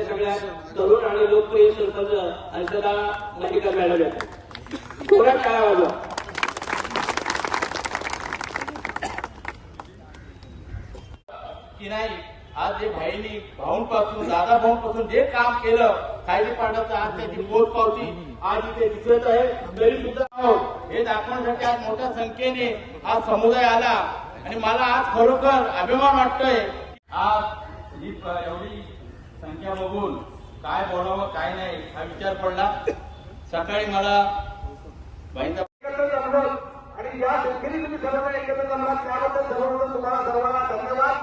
राज्यातल्या सगळ्या तरुण आणि लोकप्रिय सरपंच अर्चना मल्लिका मॅडम आहेत जोरात काय वाजवा? की नाही आज जे भाईनी भाऊंपासून दादा भाऊंपासून जे काम केलं खायली पांडवचं आज त्याची पोच पावती आज इथे दिसत आहे. तरी सुद्धा आहोत हे दाखवण्यासाठी आज मोठ्या संख्येने हा समुदाय आला. आणि मला आज खरोखर अभिमान वाटतोय. आज ही एवढी संख्या बघून काय बोलावं काय नाही हा विचार पडला. सकाळी मला भाईंचा आणि या शेतकरी तुम्ही सर्वजण एकत्र जमलात त्याबद्दल सर्वप्रथम तुम्हाला सर्वांना धन्यवाद.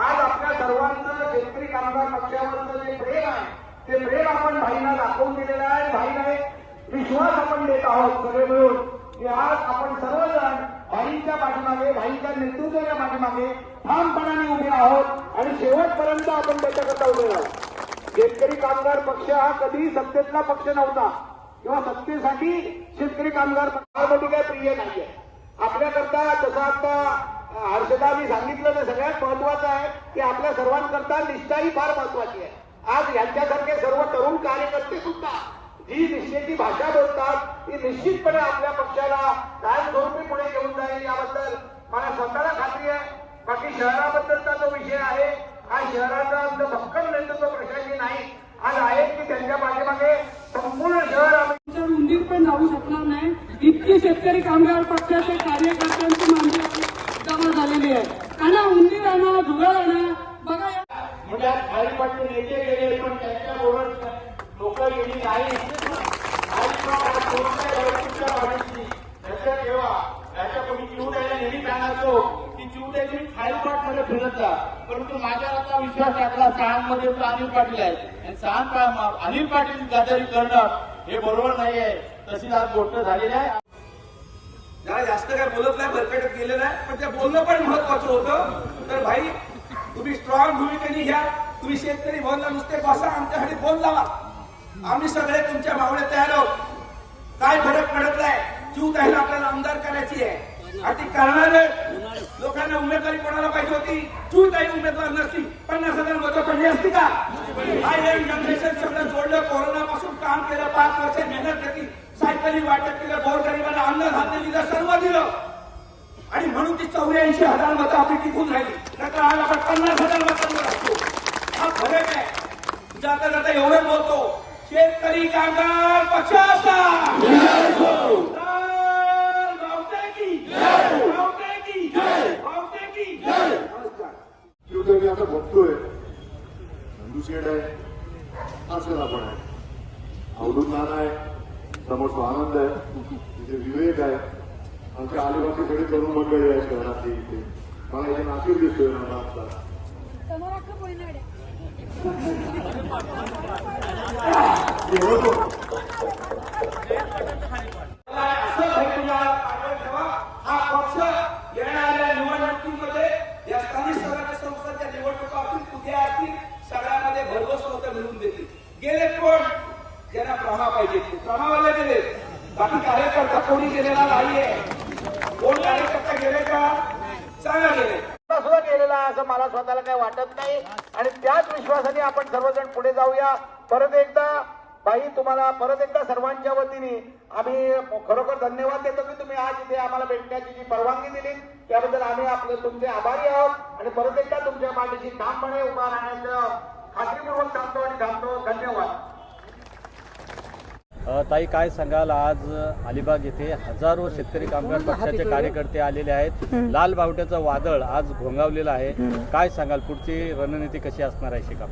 आज आपल्या सर्वांचं शेतकरी कामगार पक्षावरचं जे प्रेम आहे ते प्रेम आपण भाईंना दाखवून दिलेलं आहे. भाईला विश्वास आपण देत आहोत सगळे मिळून. की आज आपण सर्वजण भाईंच्या पाठीमागे भाईंच्या नेतृत्वाच्या पाठीमागे ठामपणाने उभे आहोत आणि शेवटपर्यंत आपण त्याच्याकरता उभे राहू. शेतकरी कामगार पक्ष हा कधीही सत्तेतला पक्ष नव्हता. किंवा सत्तेसाठी शेतकरी कामगार पक्षामध्ये काही प्रिय नाहीये. आपल्याकरता जसं आता हर्षदानी सांगितलं ते सगळ्यात महत्वाचं आहे की आपल्या सर्वांकरता निष्ठाही फार महत्वाची आहे. आज यांच्यासारखे सर्व तरुण कार्यकर्ते सुद्धा जी निष्ठेची भाषा बोलतात ती निश्चितपणे आपल्या पक्षाला कायमस्वरूपी पुढे घेऊन जाईल. याबद्दल मला स्वतःला खात्री आहे. बाकी शहराबद्दलचा जो विषय आहे. हा शहराचा आमचं भक्कम नेतृत्व प्रशासकी नाही. आज आहे की त्यांच्या पाठीमागे संपूर्ण शहर आम्ही उंदीर पण जाऊ शकणार नाही. इतकी शेतकरी कामगार पक्षाचे कार्यकर्त्यांची माणसं जमा झालेली आहे आणा उंदीर आणा धुळा आणा बघा या म्हणजे आज खाली पाटील नेते गेले पण त्यांच्याबरोबर लोक गेली नाही आज लोक आज कोणत्या व्यवस्थेच्या वाढीची लक्षात ठेवा याच्या कोणी चिव द्यायला नेहमी सांगायचो की चिव द्यायची मी खालीपाट मध्ये परंतु माझ्यावर आता विश्वास टाकला सहामध्ये तो अनिल पाटील आहेत. आणि सहा अनिल पाटील गदारी करणं हे बरोबर नाही आहे तशीच आज गोष्ट झालेली आहे. त्याला जास्त काय बोलत नाही भरकटत गेलेलं आहे पण ते बोलणं पण महत्वाचं होतं. तर भाई तुम्ही स्ट्रॉंग भूमिकेने घ्या तुम्ही शेतकरी बोलला नुसते बसा आमच्यासाठी बोल लावा. आम्ही सगळे तुमच्या मावळे तयार आहोत. काय फरक पडत नाही जीव त्याला आपल्याला आमदार करायची आहे. आणि ती करणार लोकांना उमेदवारी कोणाला पाहिजे होती? तू काही उमेदवार नसती. पन्नास हजार मतं पडली असती का? हा यंग जनरेशन सगळं जोडलं कोरोनापासून काम केलं पाच वर्ष मेहनत घेतली सायकली वाटप केलं गोर गोरगरिबांना अन्न धान्य दिलं सर्व दिलं. आणि म्हणून ती चौऱ्याऐंशी हजार मतं आपली टिकून राहिली. नंतर आज आपण पन्नास हजार मतांवर असतो. हा फरक आहे. जाता जाता एवढं बोलतो. शेतकरी कामगार पक्षाचा लाल बावटे की बावटे की बावटे की नमस्कार शिवसेना मी आता बघतोय. नंदू शेठ आहे. असं आपण आहे. अवधूत नाना आहे. समोर आनंद आहे. तिथे विवेक आहे. आमच्या आदिवासी सगळे तरुण मंडळी आहे शहरातली इथे. मला इथे नाशिक दिसतोय मला आता. होतो गेले कोण? ज्यांना प्रमा पाहिजे. ते प्रमावाले गेले. बाकी कार्यकर्ता कोणी गेलेला नाहीये. कोण कार्यकर्ता गेले का? सांगा गेले. सुद्धा गेलेला असं मला स्वतःला काही वाटत नाही. आणि त्याच विश्वासाने आपण सर्वजण पुढे जाऊया. परत एकदा बाई तुम्हाला परत एकदा सर्वांच्या वतीने आम्ही खरोखर धन्यवाद देतो की तुम्ही आज इथे आम्हाला भेटण्याची जी परवानगी दिली. त्याबद्दल आम्ही आपले तुमचे आभारी आहोत. आणि परत एकदा तुमच्या पाठीशी ठामपणे उभा राहण्याचं खात्रीपूर्वक सांगतो आणि थांबतो. धन्यवाद. ताई काय सांगाल? आज अलिबाग येथे हजारो शेतकरी कामगार पक्षाचे कार्यकर्ते आलेले आहेत. लाल बावट्याचं वादळ आज घोंगावलेलं आहे. काय सांगाल? पुढची रणनीती कशी असणार आहे शिकाप?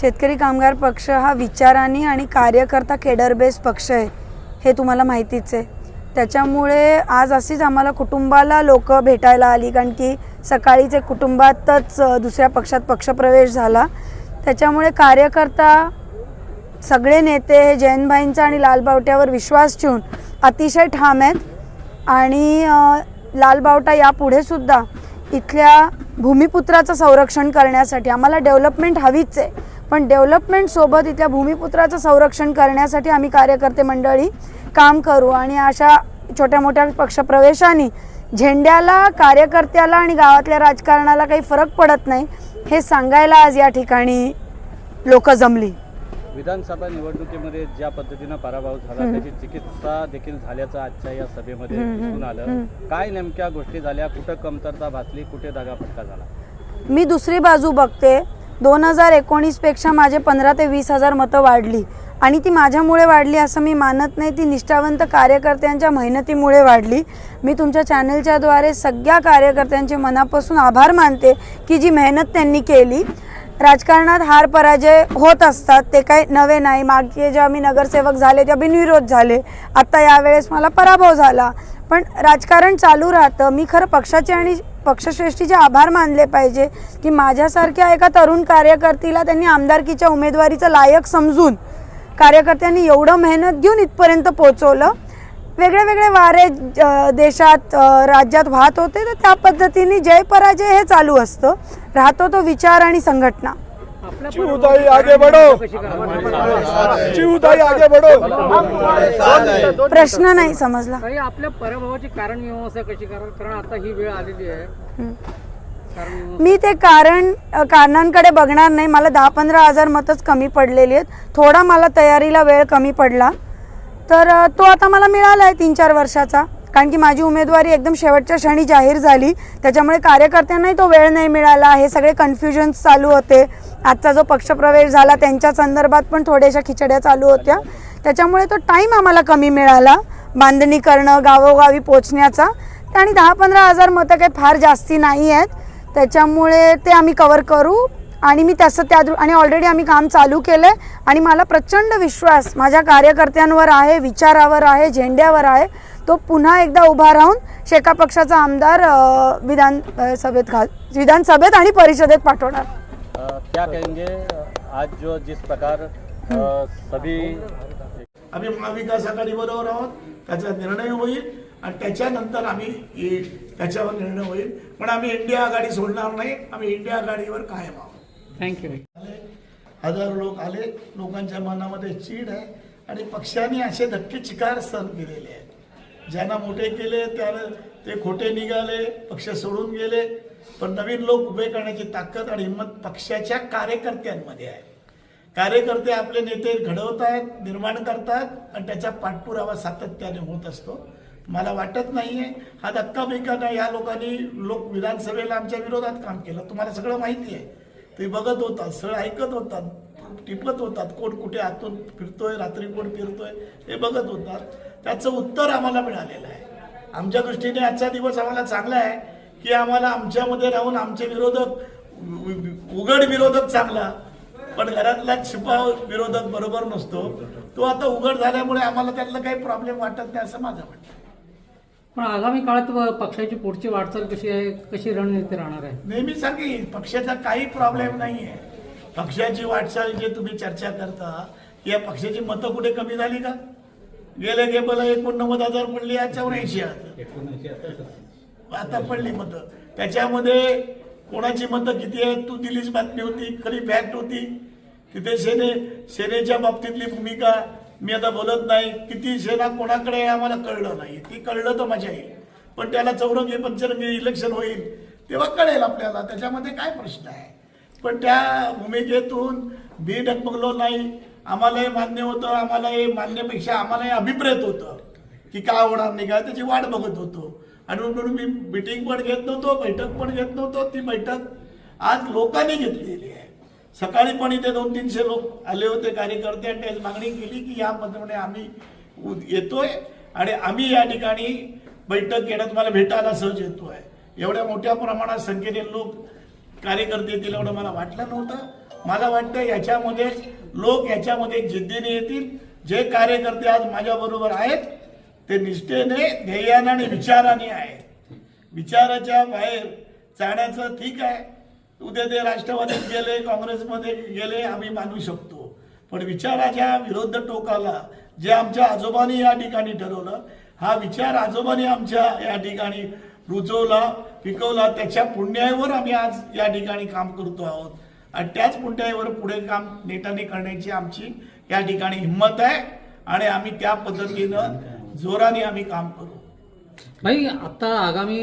शेतकरी कामगार पक्ष हा विचारांनी आणि कार्यकर्ता केडर बेस पक्ष आहे हे तुम्हाला माहितीच आहे. त्याच्यामुळे आज अशीच आम्हाला कुटुंबाला लोक भेटायला आली कारण की सकाळीचे कुटुंबातच दुसऱ्या पक्षात पक्षप्रवेश झाला. त्याच्यामुळे कार्यकर्ता सगळे नेते हे जयंतभाईंचा आणि लालबावट्यावर विश्वास ठेवून अतिशय ठाम आहेत. आणि लालबावटा यापुढे सुद्धा इथल्या भूमिपुत्राचं संरक्षण करण्यासाठी आम्हाला डेव्हलपमेंट हवीच आहे. पण डेव्हलपमेंटसोबत इथल्या भूमिपुत्राचं संरक्षण करण्यासाठी आम्ही कार्यकर्ते मंडळी काम करू. आणि अशा छोट्या मोठ्या पक्षप्रवेशाने झेंड्याला कार्यकर्त्याला आणि गावातल्या राजकारणाला काही फरक पडत नाही हे सांगायला आज या ठिकाणी लोक जमली. विधानसभा निवडणुकीमध्ये ज्या पद्धतीनं पराभव झाला त्याची चिकित्सा देखील झाल्याचं आजच्या या सभेमध्ये दिसून आलं. काय नेमक्या गोष्टी झाल्या? कुठं कमतरता भासली? कुठे दगाफटका झाला? मी दुसरी बाजू बघते. दोन हजार एकोणीसपेक्षा माझे पंधरा ते वीस हजार मतं वाढली. आणि ती माझ्यामुळे वाढली असं मी मानत नाही. ती निष्ठावंत कार्यकर्त्यांच्या मेहनतीमुळे वाढली. मी तुमच्या चॅनलच्याद्वारे सगळ्या कार्यकर्त्यांचे मनापासून आभार मानते की जी मेहनत त्यांनी केली. राजकारणात हार पराजय होत असतात. ते काही नवे नाही. मागे जेव्हा मी नगरसेवक झाले तेव्हा बिनविरोध झाले. आत्ता यावेळेस मला पराभव झाला. पण राजकारण चालू राहतं. मी खरं पक्षाचे आणि पक्षश्रेष्ठीचे आभार मानले पाहिजे की माझ्यासारख्या एका तरुण कार्यकर्तीला त्यांनी आमदारकीच्या उमेदवारीचं लायक समजून कार्यकर्त्यांनी एवढं मेहनत घेऊन इथपर्यंत पोहोचवलं. वेगळे वेगळे वारे देशात राज्यात वाहत होते. तर त्या पद्धतीने जय पराजय हे चालू असतं. राहतो तो विचार आणि संघटना. चिवताई आगे बढ़ो. चिवताई आगे बढ़ो. प्रश्न नाही समजला. काही आपल्या पराभवाची कारण कशी कारण? कारण आता ही वेळ आलेली आहे. मी ते कारण कारणांकडे बघणार नाही. मला दहा पंधरा हजार मतच कमी पडलेली आहेत. थोडा मला तयारीला वेळ कमी पडला. तर तो आता मला मिळाला आहे तीन चार वर्षाचा. कारण की माझी उमेदवारी एकदम शेवटच्या क्षणी जाहीर झाली. त्याच्यामुळे कार्यकर्त्यांनाही तो वेळ नाही मिळाला. हे सगळे कन्फ्युजन्स चालू होते. आजचा जो पक्षप्रवेश झाला त्यांच्या संदर्भात पण थोड्याशा खिचड्या चालू होत्या. त्याच्यामुळे तो टाईम आम्हाला कमी मिळाला. बांधणी करणं गावोगावी पोचण्याचा. आणि दहा पंधरा हजार मतं काही फार जास्ती नाही आहेत. त्याच्यामुळे ते आम्ही कवर करू. आणि मी तसं त्या दृ- आणि ऑलरेडी आम्ही काम चालू केलं आहे आणि मला प्रचंड विश्वास माझ्या कार्यकर्त्यांवर आहे विचारावर आहे झेंड्यावर आहे. तो पुन्हा एकदा उभा राहून शेका पक्षाचा आमदार विधान सभेत घाल विधानसभेत आणि परिषदेत पाठवणार. क्या कहेंगे आज जो जिस प्रकार सभी आम्ही महाविकास आघाडी बरोबर आहोत. त्याचा निर्णय होईल. आणि त्याच्यानंतर आम्ही ये- त्याच्यावर निर्णय होईल. पण आम्ही इंडिया आघाडी सोडणार नाही. आम्ही इंडिया आघाडीवर कायम आहोत. थँक्यू हजारो लोक आले. लोकांच्या मनामध्ये चीड आहे. आणि पक्षाने असे धक्के चिकार सहन केलेले आहेत. ज्यांना मोठे केले त्याला ते खोटे निघाले पक्ष सोडून गेले. पण नवीन लोक उभे करण्याची ताकद आणि हिंमत पक्षाच्या कार्यकर्त्यांमध्ये आहे. कार्यकर्ते आपले नेते घडवत आहेत निर्माण करतात आणि त्याचा पाठपुरावा सातत्याने होत असतो. मला वाटत नाही आहे हा धक्का बिक्का या लोकांनी लोक विधानसभेला आमच्या विरोधात काम केलं. तुम्हाला सगळं माहिती आहे ते बघत होतात सगळं ऐकत होतात टिपत होतात. कोण कुठे आतून फिरतोय रात्री कोण फिरतोय हे बघत होतात. त्याचं उत्तर आम्हाला मिळालेलं आहे. आमच्या दृष्टीने आजचा दिवस आम्हाला चांगला आहे की आम्हाला आमच्यामध्ये राहून आमचे विरोधक उघड विरोधक चांगला पण घरातला छिपा विरोधक बरोबर नसतो. तो आता उघड झाल्यामुळे आम्हाला त्यातलं काही प्रॉब्लेम वाटत नाही असं माझं म्हणतं पण आगामी काळात पक्षाची पुढची वाटचाल कशी आहे कशी रणनीती राहणार आहे? नेहमी सांगे पक्षाचा काही प्रॉब्लेम नाही आहे पक्षाची वाटचाल जे तुम्ही चर्चा करता या पक्षाची मतं कुठे कमी झाली का? गेले गे मला एकोणनव्वद हजार पडली आज चौऱ्याऐंशी हजार. आता पडली मतं. त्याच्यामध्ये कोणाची मतं किती आहेत तू दिलीच बातमी होती खरी फॅक्ट होती. तिथे सेने सेनेच्या बाबतीतली भूमिका मी आता बोलत नाही किती सेना कोणाकडे आहे आम्हाला कळलं नाही. ती कळलं तर मजा येईल. पण त्याला चौरंगी पंचरंगी इलेक्शन होईल तेव्हा कळेल आपल्याला. त्याच्यामध्ये काय प्रश्न आहे? पण त्या भूमिकेतून बी डगमगलो नाही. आम्हालाही मान्य होतं आम्हाला हे मान्यपेक्षा आम्हाला हे अभिप्रेत होतं की काय होणार नाही काय त्याची वाट बघत होतो. आणि म्हणून मी मिटिंग पण घेत नव्हतो बैठक पण घेत नव्हतो. ती बैठक आज लोकांनी घेतलेली आहे. सकाळी पण इथे दोन तीनशे लोक आले होते कार्यकर्ते आणि त्याची मागणी केली की या मध्ये आम्ही येतोय आणि आम्ही या ठिकाणी बैठक घेणं तुम्हाला भेटायला सहज येतोय. एवढ्या मोठ्या प्रमाणात संख्येने लोक कार्यकर्ते येतील एवढं मला वाटलं नव्हतं. मला वाटतं याच्यामध्ये लोक याच्यामध्ये जिद्दीने येतील. जे कार्यकर्ते आज माझ्याबरोबर आहेत ते निष्ठेने ध्येयाने आणि विचाराने आहेत. विचाराच्या बाहेर जाण्याचं ठीक आहे. उद्या ते राष्ट्रवादीत गेले काँग्रेसमध्ये गेले आम्ही मानू शकतो. पण विचाराच्या विरुद्ध टोकाला जे आमच्या आजोबांनी या ठिकाणी ठरवलं हा विचार आजोबांनी आमच्या या ठिकाणी रुजवला पिकवला त्याच्या पुण्याईवर आम्ही आज या ठिकाणी काम करतो आहोत. आणि त्याच पुण्याईवर पुढे काम नेटाने करण्याची आमची या ठिकाणी हिंमत आहे आणि आम्ही त्या पद्धतीनं जोराने आम्ही काम करू. भाई आता आगामी